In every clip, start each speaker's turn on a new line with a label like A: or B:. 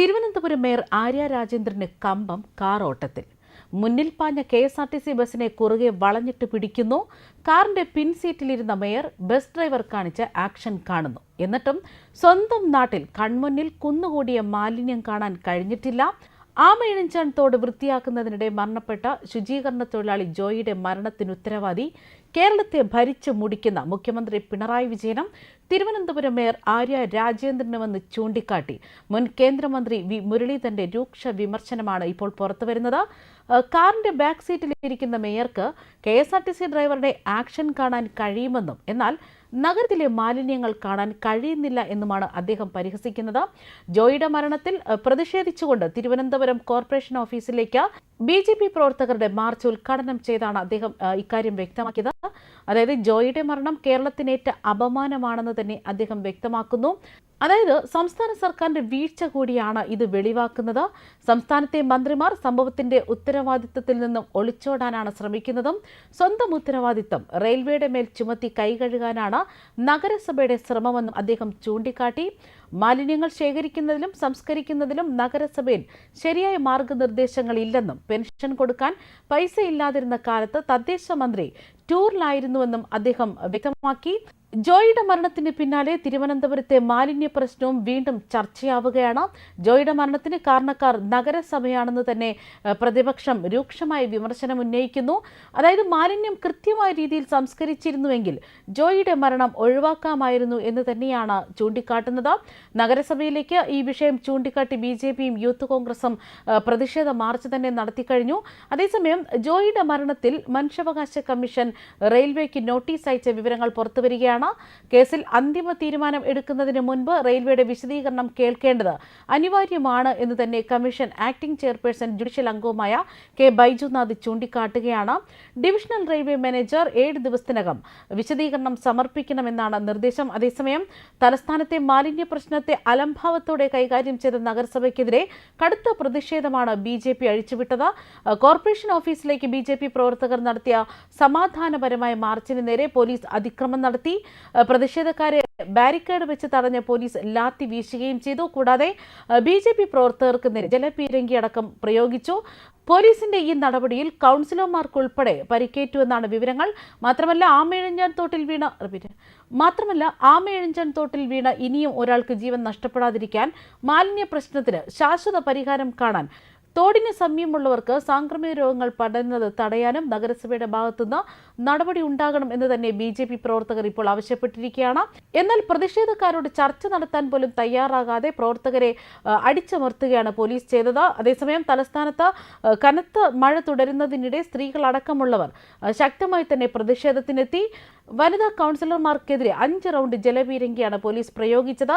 A: Thiruvananthapuram mayor Arya രാജേന്ദ്രന് കമ്പം car ഓട്ടത്തിൽ മുന്നിൽ പാഞ്ഞ K S R T C ബസിനെ കുറുകെ വളഞ്ഞിട്ട് പിടിക്കുന്നു. കാറിന്റെ പിൻസീറ്റിലിരുന്ന മേയർ ബസ് ഡ്രൈവർ കാണിച്ച ആക്ഷൻ കാണുന്നു. എന്നിട്ടും സ്വന്തം നാട്ടിൽ കൺമുന്നിൽ കുന്നുകൂടിയ മാലിന്യം കാണാൻ കഴിഞ്ഞിട്ടില്ല. ആമയിഴഞ്ചാൻ തോട് വൃത്തിയാക്കുന്നതിനിടെ മരണപ്പെട്ട ശുചീകരണ തൊഴിലാളി ജോയിയുടെ മരണത്തിന് ഉത്തരവാദി കേരളത്തെ ഭരിച്ചു മുടിക്കുന്ന മുഖ്യമന്ത്രി പിണറായി വിജയനും തിരുവനന്തപുരം മേയർ ആര്യ രാജേന്ദ്രനുമെന്ന് ചൂണ്ടിക്കാട്ടി. മുൻ കേന്ദ്രമന്ത്രി വി മുരളീധരന്റെ രൂക്ഷ വിമർശനമാണ് ഇപ്പോൾ പുറത്തുവരുന്നത്. കാറിന്റെ ബാക്ക് സീറ്റിലിരിക്കുന്ന മേയർക്ക് K S R T C ഡ്രൈവറുടെ ആക്ഷൻ കാണാൻ കഴിയുമെന്നും എന്നാൽ നഗരത്തിലെ മാലിന്യങ്ങൾ കാണാൻ കഴിയുന്നില്ല എന്നുമാണ് അദ്ദേഹം പരിഹസിക്കുന്നത്. ജോയിയുടെ മരണത്തിൽ പ്രതിഷേധിച്ചുകൊണ്ട് തിരുവനന്തപുരം കോർപ്പറേഷൻ ഓഫീസിലേക്ക് ബി ജെ പി പ്രവർത്തകരുടെ മാർച്ച് ഉദ്ഘാടനം ചെയ്താണ് അദ്ദേഹം ഇക്കാര്യം വ്യക്തമാക്കിയത്. അതായത് ജോയിയുടെ മരണം കേരളത്തിനേറ്റ അപമാനമാണെന്ന് തന്നെ അദ്ദേഹം വ്യക്തമാക്കുന്നു. അതായത് സംസ്ഥാന സർക്കാരിന്റെ വീഴ്ച കൂടിയാണ് ഇത് വെളിവാക്കുന്നത്. സംസ്ഥാനത്തെ മന്ത്രിമാർ സംഭവത്തിന്റെ ഉത്തരവാദിത്തത്തിൽ നിന്നും ഒളിച്ചോടാനാണ് ശ്രമിക്കുന്നതും. സ്വന്തം ഉത്തരവാദിത്തം റെയിൽവേയുടെ മേൽ ചുമത്തി കൈകഴുകാനാണ് നഗരസഭയുടെ ശ്രമമെന്നും അദ്ദേഹം ചൂണ്ടിക്കാട്ടി. മാലിന്യങ്ങൾ ശേഖരിക്കുന്നതിലും സംസ്കരിക്കുന്നതിലും നഗരസഭയിൽ ശരിയായ മാർഗനിർദ്ദേശങ്ങളില്ലെന്നും പെൻഷൻ കൊടുക്കാൻ പൈസ ഇല്ലാതിരുന്ന കാലത്ത് തദ്ദേശ മന്ത്രി ടൂറിലായിരുന്നുവെന്നും അദ്ദേഹം വ്യക്തമാക്കി. ജോയിയുടെ മരണത്തിന് പിന്നാലെ തിരുവനന്തപുരത്തെ മാലിന്യ പ്രശ്നവും വീണ്ടും ചർച്ചയാവുകയാണ്. ജോയിയുടെ മരണത്തിന് കാരണക്കാർ നഗരസഭയാണെന്ന് തന്നെ പ്രതിപക്ഷം രൂക്ഷമായ വിമർശനം ഉന്നയിക്കുന്നു. അതായത് മാലിന്യം കൃത്യമായ രീതിയിൽ സംസ്കരിച്ചിരുന്നുവെങ്കിൽ ജോയിയുടെ മരണം ഒഴിവാക്കാമായിരുന്നു എന്ന് തന്നെയാണ് ചൂണ്ടിക്കാട്ടുന്നത്. നഗരസഭയിലേക്ക് ഈ വിഷയം ചൂണ്ടിക്കാട്ടി ബി ജെ പിയും യൂത്ത് കോൺഗ്രസും പ്രതിഷേധ മാർച്ച് തന്നെ നടത്തിക്കഴിഞ്ഞു അതേസമയം ജോയിയുടെ മരണത്തിൽ മനുഷ്യാവകാശ കമ്മീഷൻ റെയിൽവേക്ക് നോട്ടീസ് അയച്ച വിവരങ്ങൾ പുറത്തുവരികയാണ്. കേസിൽ അന്തിമ തീരുമാനം എടുക്കുന്നതിന് മുൻപ് റെയിൽവേയുടെ വിശദീകരണം കേൾക്കേണ്ടത് അനിവാര്യമാണ് എന്ന് തന്നെ കമ്മീഷൻ ആക്ടിംഗ് ചെയർപേഴ്സൺ ജുഡീഷ്യൽ അംഗവുമായ കെ ബൈജുനാഥ് ചൂണ്ടിക്കാട്ടുകയാണ്. ഡിവിഷണൽ റെയിൽവേ മാനേജർ ഏഴ് ദിവസത്തിനകം വിശദീകരണം സമർപ്പിക്കണമെന്നാണ് നിർദ്ദേശം. അതേസമയം തലസ്ഥാനത്തെ മാലിന്യ പ്രശ്നത്തെ അലംഭാവത്തോടെ കൈകാര്യം ചെയ്ത നഗരസഭയ്ക്കെതിരെ കടുത്ത പ്രതിഷേധമാണ് ബി ജെ പി അഴിച്ചുവിട്ടത്. കോർപ്പറേഷൻ ഓഫീസിലേക്ക് ബി ജെ പി പ്രവർത്തകർ നടത്തിയ സമാധാനപരമായ മാർച്ചിന് നേരെ പോലീസ് അതിക്രമം നടത്തി. പ്രതിഷേധക്കാരെ ബാരിക്കേഡ് വെച്ച് തടഞ്ഞ പോലീസ് ലാത്തി വീശുകയും ചെയ്തു. കൂടാതെ ബി ജെ പി പ്രവർത്തകർക്ക് നേരെ ജലപീരങ്കി അടക്കം പ്രയോഗിച്ചു. പോലീസിന്റെ ഈ നടപടിയിൽ കൗൺസിലർമാർക്കുൾപ്പെടെ പരിക്കേറ്റു എന്നാണ് വിവരങ്ങൾ. മാത്രമല്ല ആമയിഴഞ്ചാൻ തോട്ടിൽ വീണ മാത്രമല്ല ആമേഴഞ്ചാൻ തോട്ടിൽ വീണ ഇനിയും ഒരാൾക്ക് ജീവൻ നഷ്ടപ്പെടാതിരിക്കാൻ മാലിന്യ പ്രശ്നത്തിന് ശാശ്വത പരിഹാരം കാണാൻ തോടിന് സമീപമുള്ളവർക്ക് സാംക്രമിക രോഗങ്ങൾ പടരുന്നത് തടയാനും നഗരസഭയുടെ ഭാഗത്തുനിന്ന് നടപടി ഉണ്ടാകണം എന്ന് തന്നെ ബി ജെ പി പ്രവർത്തകർ ഇപ്പോൾ ആവശ്യപ്പെട്ടിരിക്കുകയാണ്. എന്നാൽ പ്രതിഷേധക്കാരോട് ചർച്ച നടത്താൻ പോലും തയ്യാറാകാതെ പ്രവർത്തകരെ അടിച്ചമർത്തുകയാണ് പോലീസ് ചെയ്തത്. അതേസമയം തലസ്ഥാനത്ത് കനത്ത മഴ തുടരുന്നതിനിടെ സ്ത്രീകളടക്കമുള്ളവർ ശക്തമായി തന്നെ പ്രതിഷേധത്തിനെത്തി. വനിതാ കൗൺസിലർമാർക്കെതിരെ അഞ്ച് റൗണ്ട് ജലപീരങ്കിയാണ് പോലീസ് പ്രയോഗിച്ചത്.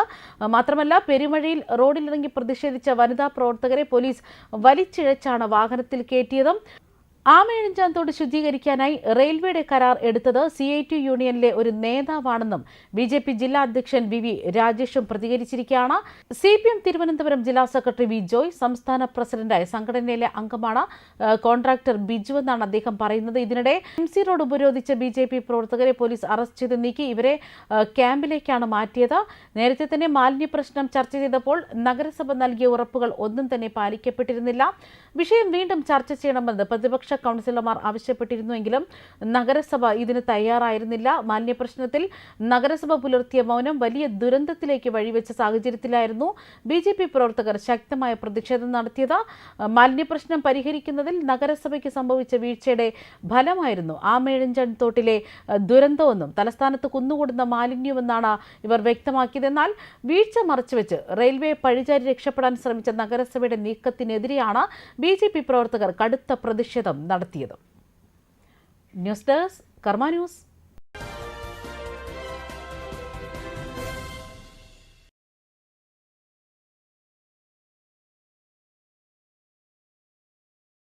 A: മാത്രമല്ല പെരുമഴയിൽ റോഡിലിറങ്ങി പ്രതിഷേധിച്ച വനിതാ പ്രവർത്തകരെ പോലീസ് വലിച്ചിഴച്ചാണ് വാഹനത്തിൽ കയറ്റിയതും ആമയിഴഞ്ചാന്തോട് ശുദ്ധീകരിക്കാനായി റെയിൽവേയുടെ കരാർ എടുത്തത് സി ഐ ടി യൂണിയനിലെ ഒരു നേതാവാണെന്നും ബി ജെ പി ജില്ലാ അധ്യക്ഷൻ വി വി രാജേഷും പ്രതികരിച്ചിരിക്കുകയാണ്. സി പി എം തിരുവനന്തപുരം ജില്ലാ സെക്രട്ടറി വി ജോയ് സംസ്ഥാന പ്രസിഡന്റായ സംഘടനയിലെ അംഗമാണ്. കോൺട്രാക്ടർ ബിജു എന്നാണ് അദ്ദേഹം പറയുന്നത്. ഇതിനിടെ എം സി റോഡ് ഉപരോധിച്ച ബി ജെ പി പ്രവർത്തകരെ പോലീസ് അറസ്റ്റ് ചെയ്ത് നീക്കി. ഇവരെ ക്യാമ്പിലേക്കാണ് മാറ്റിയത്. നേരത്തെ തന്നെ മാലിന്യ പ്രശ്നം ചർച്ച ചെയ്തപ്പോൾ നഗരസഭ നൽകിയ ഉറപ്പുകൾ ഒന്നും തന്നെ പാലിക്കപ്പെട്ടിരുന്നില്ല. വിഷയം വീണ്ടും ചർച്ച ചെയ്യണമെന്ന് പ്രതിപക്ഷ കൗൺസിലർമാർ ആവശ്യപ്പെട്ടിരുന്നുവെങ്കിലും നഗരസഭ ഇതിന് തയ്യാറായിരുന്നില്ല. മാലിന്യപ്രശ്നത്തിൽ നഗരസഭ പുലർത്തിയ മൗനം വലിയ ദുരന്തത്തിലേക്ക് വഴിവെച്ച സാഹചര്യത്തിലായിരുന്നു ബി ജെ പി പ്രവർത്തകർ ശക്തമായ പ്രതിഷേധം നടത്തിയത്. മാലിന്യപ്രശ്നം പരിഹരിക്കുന്നതിൽ നഗരസഭയ്ക്ക് സംഭവിച്ച വീഴ്ചയുടെ ഫലമായിരുന്നു ആമേഴഞ്ചൻ തോട്ടിലെ ദുരന്തമെന്നും തലസ്ഥാനത്ത് കുന്നുകൂടുന്ന മാലിന്യമെന്നാണ് ഇവർ വ്യക്തമാക്കിയതെന്നാൽ വീഴ്ച മറച്ചുവെച്ച് റെയിൽവേ പഴിചാരി രക്ഷപ്പെടാൻ ശ്രമിച്ച നഗരസഭയുടെ നീക്കത്തിനെതിരെയാണ് ബി പ്രവർത്തകർ കടുത്ത പ്രതിഷേധം നടത്തിയത്. News desk Karma news.